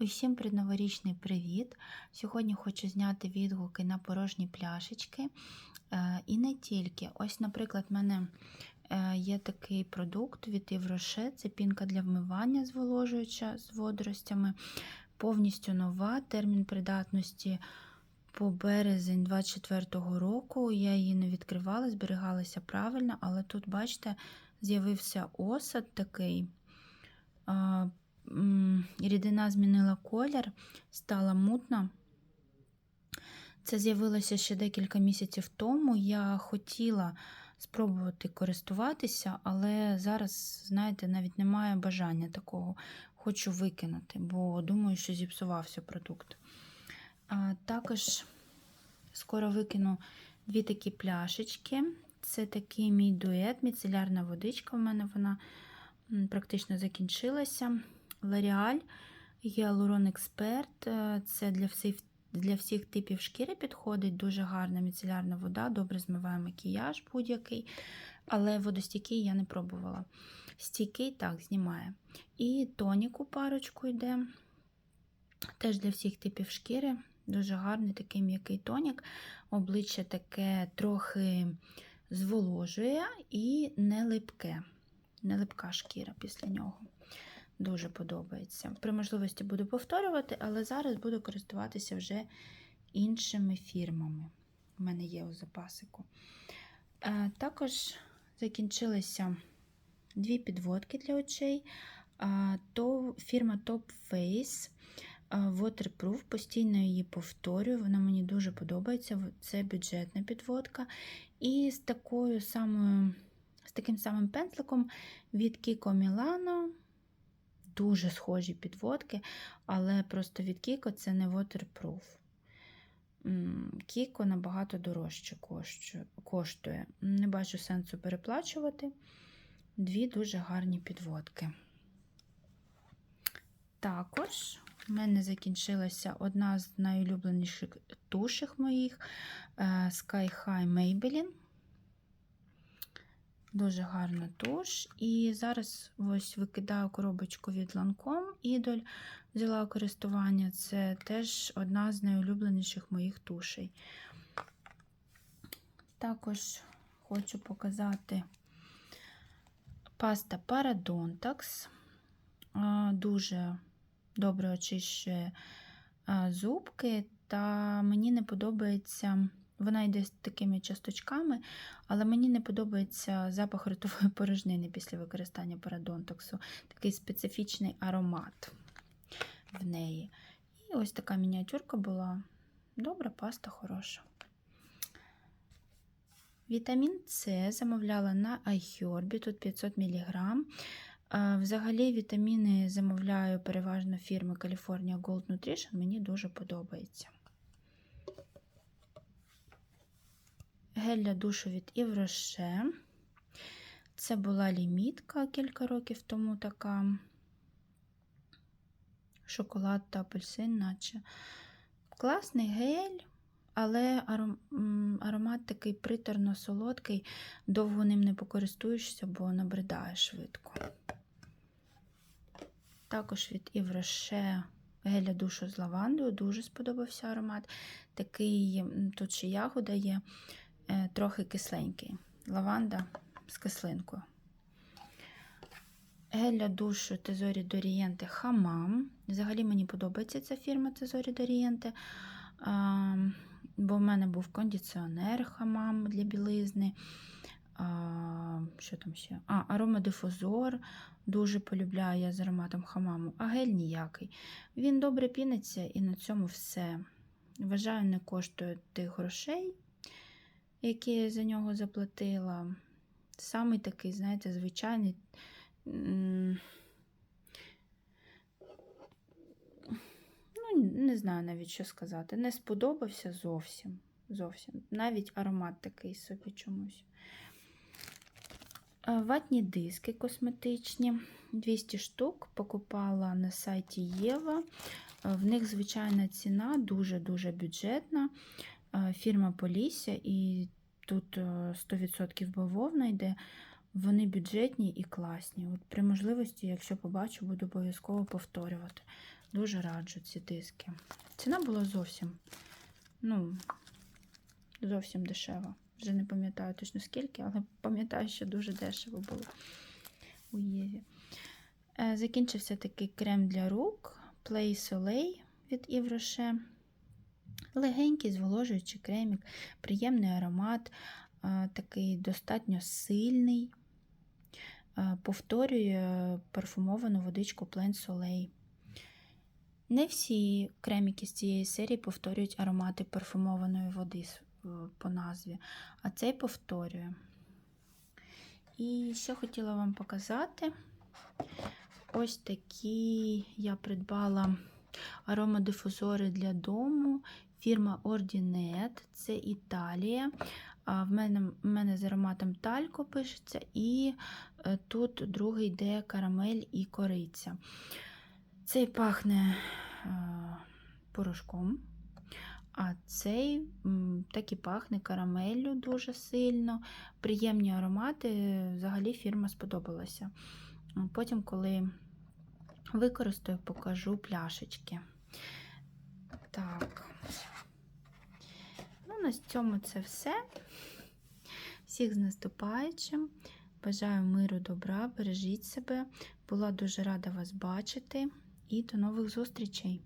Усім предноворічний привіт! Сьогодні хочу зняти відгуки на порожні пляшечки. Е, І не тільки. Ось, наприклад, в мене е, є такий продукт від Євроше, це пінка для вмивання зволожуюча з водоростями. Повністю нова, термін придатності по березень 24-го року. Я її не відкривала, зберігалася правильно, але тут, бачите, з'явився осад такий. Рідина змінила колір, стала мутна. Це з'явилося ще декілька місяців тому. Я хотіла спробувати користуватися, але зараз, знаєте, навіть немає бажання такого. Хочу викинути, бо думаю, що зіпсувався продукт. А, також скоро викину дві такі пляшечки. Це такий мій дует, міцелярна водичка. У мене вона практично закінчилася. L'Oreal Hyaluron Expert. Е, Це для всіх, для всіх типів шкіри підходить. Дуже гарна міцелярна вода, добре змиває макіяж будь-який. Але водостійкий я не пробувала. Стійкий так, знімає. І тоніку парочку йде. Теж для всіх типів шкіри. Дуже гарний такий м'який тонік. Обличчя таке трохи зволожує і не липке. Не липка шкіра після нього. Дуже подобається. При можливості буду повторювати, але зараз буду користуватися вже іншими фірмами. У мене є у запасику. Е, Також закінчилися дві підводки для очей. Е, То фірма Top Face е, Waterproof. Постійно її повторюю. Вона мені дуже подобається. Це бюджетна підводка. І з такою самою, з таким самим пензликом від Kiko Milano дуже схожі підводки, але просто від Кіко це не waterproof. Кіко набагато дорожче коштує. Не бачу сенсу переплачувати. Дві дуже гарні підводки. Також в мене закінчилася одна з найулюбленіших туших моїх е, Sky High Maybelline. Дуже гарна туш. І зараз ось викидаю коробочку від Lancome Idol. Взяла у користування. Це теж одна з найулюбленіших моїх тушей. Також хочу показати паста Parodontax. Дуже добре очищує зубки, та мені не подобається. Вона йде з такими часточками, але мені не подобається запах ротової порожнини після використання парадонтоксу. Такий специфічний аромат в неї. І ось така мініатюрка була. Добра, паста хороша. Вітамін С замовляла на iHerb, тут 500 мг. Взагалі, вітаміни замовляю переважно фірми California Gold Nutrition, мені дуже подобається. Гель для душу від Івроше. Це була лімітка кілька років тому така. Шоколад та апельсин, наче. Класний гель, але аромат такий приторно-солодкий, довго ним не покористуєшся, бо набридає швидко. Також від Івроше гель для душу з лавандою, дуже сподобався аромат. Такий, тут ще ягода є. Е, трохи кисленький. Лаванда з кислинкою. Гель душу Тезорі Дорієнте Хамам. Взагалі мені подобається ця фірма Тезорі Дорієнте, бо в мене був кондиціонер хамам для білизни. А, Що там ще? А, аромадифузор. Дуже полюбляю я з ароматом хамаму, а гель ніякий. Він добре піниться і на цьому все. Вважаю, не коштує тих грошей які я за нього заплатила. Самий такий, знаєте, звичайний. Ну, не знаю навіть, що сказати. Не сподобався зовсім. Зовсім. Навіть аромат такий собі чомусь. Ватні диски косметичні. 200 штук покупала на сайті Єва. В них звичайна ціна, дуже-дуже бюджетна. Фірма Полісся, і тут 100% бавовна йде. Вони бюджетні і класні. От При можливості, якщо побачу, буду обов'язково повторювати. Дуже раджу ці диски. Ціна була зовсім, ну, зовсім дешева. Вже не пам'ятаю точно скільки, але пам'ятаю, що дуже дешево було у Єві. Е, Закінчився такий крем для рук Play Soleil від Rocher. Легенький, зволожуючий кремік, приємний аромат, такий достатньо сильний. Повторює парфумовану водичку Plain Soleil. Не всі креміки з цієї серії повторюють аромати парфумованої води е, по назві, а цей повторює. І що хотіла вам показати. Ось такі я придбала аромадифузори для дому. Фірма Ordinet, це Італія. В мене, в мене з ароматом талько пишеться, і е, тут другий йде карамель і кориця. Цей пахне е, порошком, а цей так і пахне карамеллю дуже сильно. Приємні аромати. Взагалі фірма сподобалася. Потім, коли використаю, покажу пляшечки. Так. Ну, на цьому це все. Всіх з наступаючим. Бажаю миру, добра, бережіть себе. Була дуже рада вас бачити і до нових зустрічей!